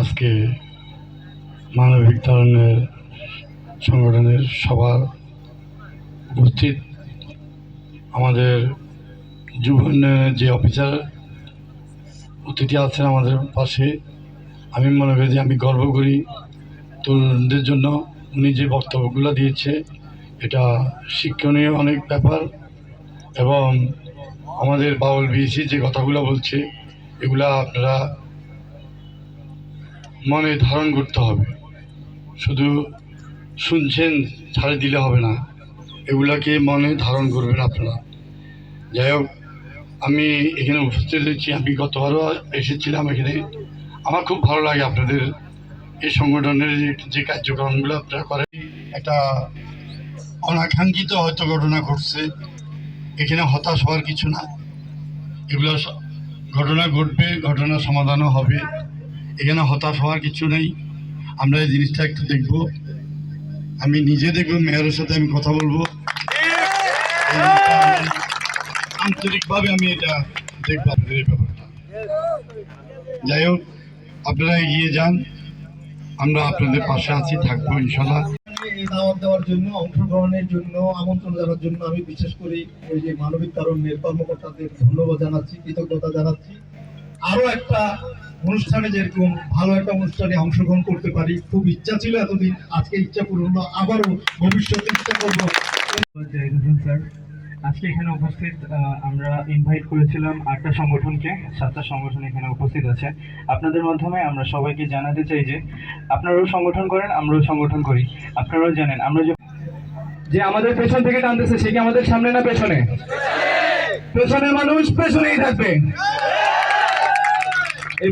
আজকে মানবিক তারণের সংগঠনের সবার উপস্থিত আমাদের যুব যে অফিসার অতিথি আছেন আমাদের পাশে, আমি মনে করি যে আমি গর্ব করি তরুণদের জন্য। উনি যে বক্তব্যগুলো দিয়েছে, এটা শিক্ষণীয় অনেক ব্যাপার এবং আমাদের বাউল বিএসি যে কথাগুলো বলছে, এগুলা আপনারা মনে ধারণ করতে হবে। শুধু শুনছেন ছাড়ে দিলে হবে না। এগুলাকে মনে ধারণ করবেন আপনারা। যাই হোক, আমি এখানে উপস্থিত হয়েছি। আমি গতবারও এসেছিলাম এখানে। আমার খুব ভালো লাগে আপনাদের এই সংগঠনের যে- কার্যক্রমগুলো আপনারা করেন। একটা অনাকাঙ্ক্ষিত হয়তো ঘটনা ঘটছে। এখানে হতাশ হওয়ার কিছু না। এগুলো ঘটনা ঘটবে, ঘটনা সমাধানও হবে। এখানে হতাশ হওয়ার কিছু নেই। আমরা এই জিনিসটা একটু দেখব। আমি নিজে দেখব, মেয়রের সাথে আমি কথা বলব। আন্তরিকভাবে আমি এটা দেখব আপনাদের এই ব্যাপারটা। যাই হোক, আপনারা এগিয়ে যান। আমরা আপনাদের পাশে আছি, থাকব ইনশাল্লাহ দাওয়াত দেওয়ার জন্য, অংশগ্রহণের জন্য, আমন্ত্রণ জানার জন্য আমি বিশেষ করে ওই যে মানবিক তারুণ্যের কর্মকর্তাদের ধন্যবাদ জানাচ্ছি, কৃতজ্ঞতা জানাচ্ছি। আরও একটা অনুষ্ঠানে যেরকম ভালো একটা অনুষ্ঠানে অংশগ্রহণ করতে পারি, খুব ইচ্ছা ছিল এতদিন, আজকে ইচ্ছা পূরণ হলো, আবারও ভবিষ্যতে ইচ্ছা করব। স্যার, আজকে এখানে উপস্থিত আমরা ইনভাইট করেছিলাম আটটা সংগঠনকে, সাতটা সংগঠন এখানে উপস্থিত আছে। আপনাদের মাধ্যমে আমরা সবাইকে জানাতে চাই যে, আপনারাও সংগঠন করেন, আমরাও সংগঠন করি। আপনারাও জানেন, আমরা যে আমাদের পেছন থেকে টানতেছে, সে কি আমাদের সামনে না পেছনে? পেছনের মানুষ পেছনেই থাকবে। এই